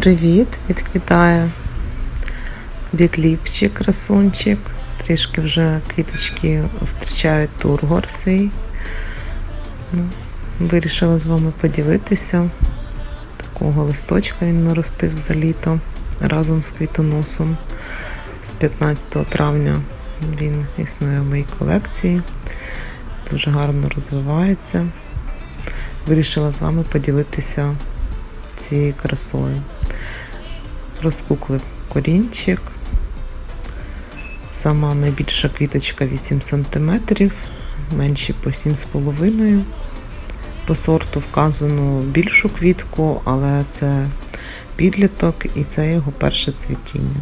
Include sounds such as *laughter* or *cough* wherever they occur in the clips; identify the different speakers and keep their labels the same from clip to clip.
Speaker 1: Привіт, відквітає бігліпчик, красунчик. Трішки вже квіточки втрачають тургор свій. Ну, Вирішила з вами поділитися. Такого листочка він наростив за літо разом з квітоносом. З 15 травня він існує в моїй колекції. Дуже гарно розвивається. Вирішила з вами поділитися цією красою. Розкуклив корінчик. Сама найбільша квіточка 8 см, менші по 7,5 По сорту вказано більшу квітку, але це підліток і це його перше цвітіння.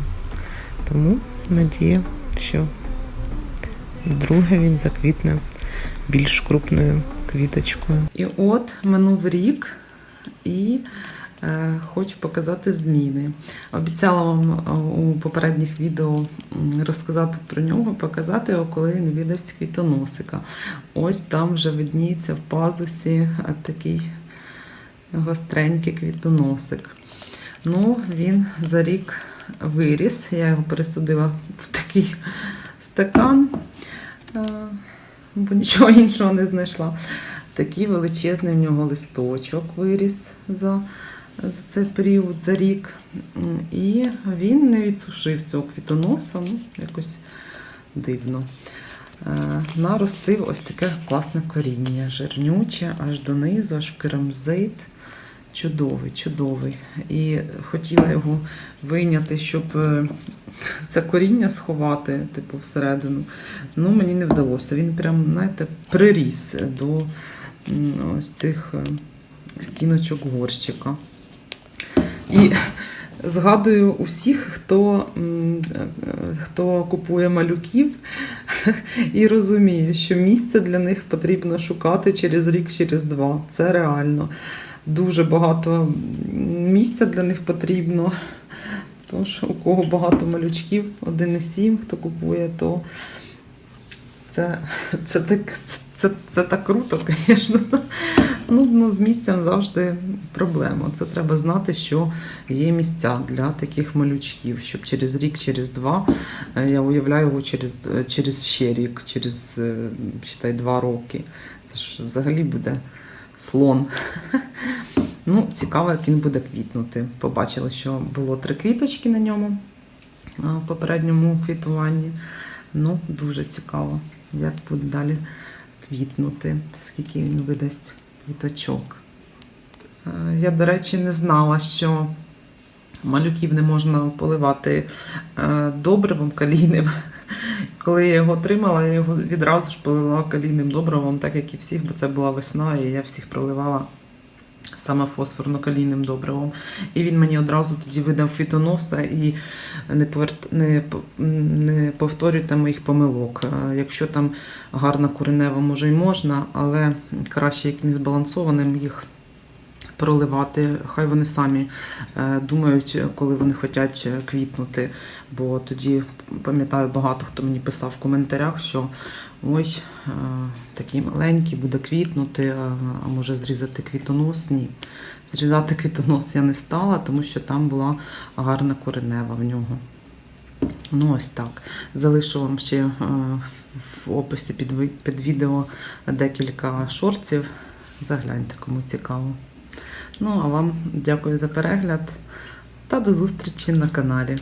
Speaker 1: Тому надія, що вдруге він заквітне більш крупною квіточкою. І от минув рік і хочу показати зміни. Обіцяла вам е, у попередніх відео розказати про нього, показати його, коли він віддасть квітоносика. Ось там вже видніється в пазусі е, такий гостренький квітоносик. Ну, він за рік виріс. Я його пересадила в такий стакан, е, бо нічого іншого не знайшла. Такий величезний в нього листочок виріс за, за цей період, за рік. І він не відсушив цього квітоноса, ну, якось дивно. Е, Наростив ось таке класне коріння, жирнюче, аж донизу, аж в керамзит. Чудовий, чудовий. І хотіла його вийняти, щоб е, це коріння сховати, типу, всередину. Ну, мені не вдалося. Він прям, знаєте, приріс до ось цих е, стіночок горщика. І згадую усіх, хто, хто купує малюків і розуміє, що місце для них потрібно шукати через рік, через два. Це реально. Дуже багато місця для них потрібно. Тож, у кого багато малючків, 1,7, хто купує, то це, це, так, це, це так круто, *laughs* звісно. Ну, ну, з місцем завжди проблема. Це треба знати, що є місця для таких малючків, щоб через рік, через два, е, я уявляю його через, е, через ще рік, через е, считай, два роки. Це ж взагалі буде слон. *laughs* Ну, цікаво, як він буде квітнути. Побачила, що було три квіточки на ньому в попередньому квітуванні. Ну, дуже цікаво, як буде далі квітнути, скільки він видасть квіточок. Е, Я, до речі, не знала, що малюків не можна поливати е, добривом калійним. *laughs* Коли я його отримала, я його відразу ж полила калійним добривом, так як і всіх, бо це була весна, і я всіх проливала саме фосфорно-калійним добривом. І він мені одразу тоді видав фітоноса і не, поверт... не, не повторюйте моїх помилок. Е, Якщо там гарна коренева, може й можна, але краще яким збалансованим їх проливати. Хай вони самі е, думають, коли вони хочуть квітнути. Бо тоді пам'ятаю, багато хто мені писав в коментарях, що ой, е, такий маленький буде квітнути, а, може зрізати квітонос. Ні. Зрізати квітонос я не стала, тому що там була гарна коренева в нього. Ну, ось так. Залишу вам ще е, в описі під, відео декілька шортів. Загляньте, кому цікаво. Ну, а вам дякую за перегляд та до зустрічі на каналі.